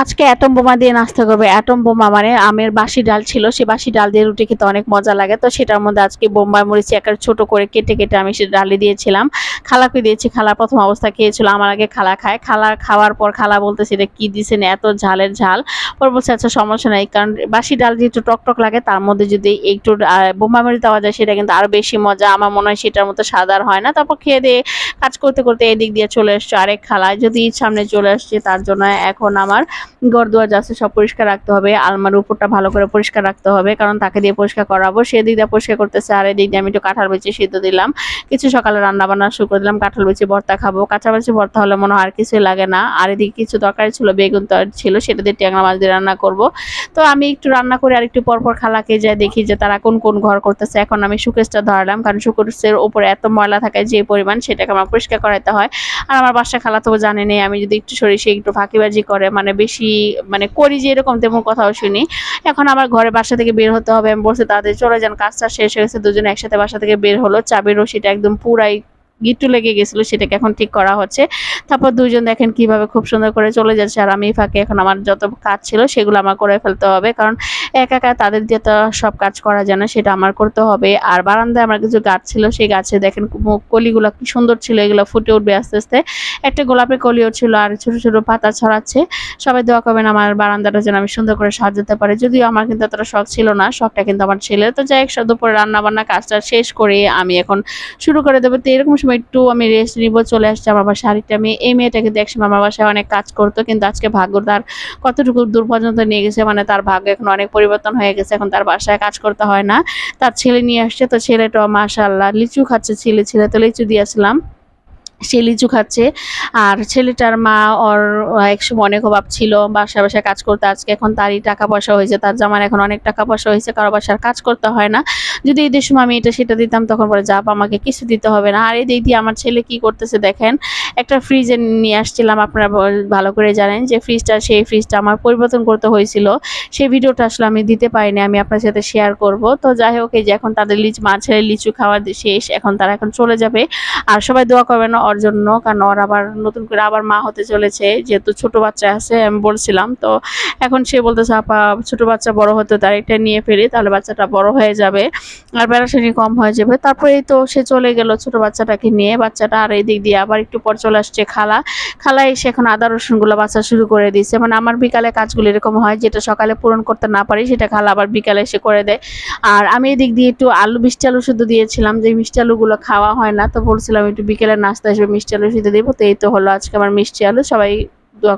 আজকে অ্যাটম বোমা দিয়ে নাস্তা করবে। অ্যাটম বোমা মানে আমের বাসি ডাল ছিল, সে বাসি ডাল দিয়ে রুটি খেতে অনেক মজা লাগে। তো সেটার মধ্যে আজকে বোম্বাই মরিচি একটা ছোট করে কেটে কেটে আমি সে ডালি দিয়েছিলাম। খালাকে দিয়েছি? খালা প্রথম অবস্থা খেয়েছিল, আমার আগে খালা খায়। খালা খাওয়ার পর খালা বলতে সেটা কি দিছেন এত ঝালের ঝাল। পর বলছে আচ্ছা সমস্যা নাই। কারণ বাসি ডাল যেহেতু টকটক লাগে, তার মধ্যে যদি একটু বোম্বাই মরিচ দেওয়া যায়, সেটা কিন্তু আরও বেশি মজা। আমার মনে হয় সেটার মতো সাদার হয় না। তারপর খেয়ে দিয়ে কাজ করতে করতে এদিক দিয়ে চলে এসছে আরেক খালায়। যদি সামনে চলে আসছে, তার জন্য এখন আমার ঘর দুয়ার যাচ্ছে সব পরিষ্কার রাখতে হবে। আলমার উপরটা ভালো করে পরিষ্কার রাখতে হবে, কারণ তাকে দিয়ে পরিষ্কার করাবো। সেদিক দিয়ে পরিষ্কার করতেছে, আর এদিক দিয়ে আমি একটু কাঁঠাল বেচি সিদ্ধ দিলাম। কিছু সকালে রান্না বান্না শুরু করে দিলাম, কাঁঠাল বেচি ভর্তা খাব। কাঁচা বেচি ভর্তা হলে মনে হয় আর কিছুই লাগে না। আর এদিকে কিছু তরকারি ছিল, বেগুন ছিল, সেটা দিয়ে ট্যাংরা মাছ দিয়ে রান্না করব। তো আমি একটু রান্না করে আর একটু পরপর খালাকে যাই দেখি যে তারা কোন কোন ঘর করতেছে। এখন আমি সুকেশটা ধরালাম, কারণ সুকেশের উপরে এত ময়লা থাকে যে পরিমাণ, সেটাকে আমার পরিষ্কার করাতে হয়। আর আমার বাসা খালা তো জানে নেই আমি যদি একটু সরিষে একটু ফাঁকিবাজি করে মানে বেশি মানে করি যে এরকম তেমন কথাও শুনি। এখন আমার ঘরে বাসা থেকে বের হতে হবে, আমি বলছি তাদের চলে যান, কাজটা শেষ হয়ে গেছে, দুজনে একসাথে বাসা থেকে বের হলো, চাবির রশিটা একদম পুরাই গিট্টু লেগে গেছিল, সেটাকে এখন ঠিক করা হচ্ছে। তারপর দুজন দেখেন কীভাবে খুব সুন্দর করে চলে যাচ্ছে, আর আমি ফাঁকে এখন আমার যত কাজ ছিল, সেগুলো আমার করে ফেলতে হবে, কারণ একা একা তাদের দিয়ে তো সব কাজ করা যায় না, সেটা আমার করতে হবে। আর বারান্দায় আমার কিছু গাছ ছিল, সেই গাছে দেখেন কলিগুলো কি সুন্দর ছিল, এগুলো ফুটে উঠবে আস্তে আস্তে। একটা গোলাপের কলিও ছিল আর ছোট ছোট পাতা ছড়াচ্ছে। সবাই দোয়া করবেন আমার বারান্দাটা যেন আমি সুন্দর করে সাজাতে পারি। যদিও আমার কিন্তু এতটা শখ ছিল না, শখটা কিন্তু আমার ছেলে। তো যাই হোক দুপুরে রান্না বান্না কাজটা শেষ করে আমি এখন শুরু করে দেবো। তো এরকম সময় একটু আমি রেস্ট নিব, চলে আসছে আমার বাসায় আরেকটা মেয়ে। এই মেয়েটাকে একসময় আমার বাসায় অনেক কাজ করতো, কিন্তু আজকে ভাগ্য তার কতটুকু দূর পর্যন্ত নিয়ে গেছে মানে তার ভাগ্য এখন অনেক পরিবর্তন হয়ে গেছে, এখন তার বাসায় কাজ করতে হয় না। তার ছেলে নিয়ে আসছে, তো ছেলেটাও মাশাল্লাহ লিচু খাচ্ছে, ছেলে ছেলে, তো লিচু দিয়েছিলাম সে লিচু খাচ্ছে, আর ছেলেটার মা ওর একসময় অনেক অভাব ছিল বাসা বাসায় কাজ করতে, আজকে এখন তারই টাকা পয়সা হয়েছে, তার জামার এখন অনেক টাকা পয়সা হয়েছে, কারও বাসার কাজ করতে হয় না। যদি ঈদের সময় আমি এটা সেটা দিতাম, তখন পরে যাপ আমাকে কিছু দিতে হবে না। আর এই দিক দিয়ে আমার ছেলে কি করতেছে দেখেন একটা ফ্রিজে নিয়ে আসছিলাম, আপনারা ভালো করে জানেন যে ফ্রিজটা সেই ফ্রিজটা আমার পরিবর্তন করতে হয়েছিল। সেই ভিডিওটা আসলে আমি দিতে পারিনি, আমি আপনার সাথে শেয়ার করব। তো যাই হোক, এই যে এখন তাদের লিচু মা ছেলে লিচু খাওয়ার শেষ, এখন তারা এখন চলে যাবে। আর সবাই দোয়া করবেন ওর জন্য, কারণ ওর আবার নতুন করে আবার মা হতে চলেছে, যেহেতু ছোট বাচ্চা আছে, আমি বলছিলাম। তো এখন সে বলতেছে, আপা, ছোট বাচ্চা বড় হতে তার এটা নিয়ে ফেলি, তাহলে বাচ্চাটা বড় হয়ে যাবে আর প্যারাসানি কম হয়ে যাবে। তারপরে তো সে চলে গেল ছোট বাচ্চাটাকে নিয়ে। বাচ্চাটা আর এই দিক দিয়ে আবার একটু পর চলে আসছে খালা। খালা এসে এখন আদা রসুনগুলো বাছা শুরু করে দিয়েছে। মানে আমার বিকালে কাজগুলো এরকম হয়, যেটা সকালে পূরণ করতে না পারি, সেটা খালা আবার বিকালে এসে করে দেয়। আর আমি এদিক দিয়ে একটু আলু, মিষ্টি আলু শুধু দিয়েছিলাম, যে মিষ্টি আলুগুলো খাওয়া হয় না, তো বলছিলাম একটু বিকেলে নাস্তা হিসেবে মিষ্টি আলু শুধু দেবো। তো এই তো হলো আজকে আমার মিষ্টি আলু, সবাই দোয়া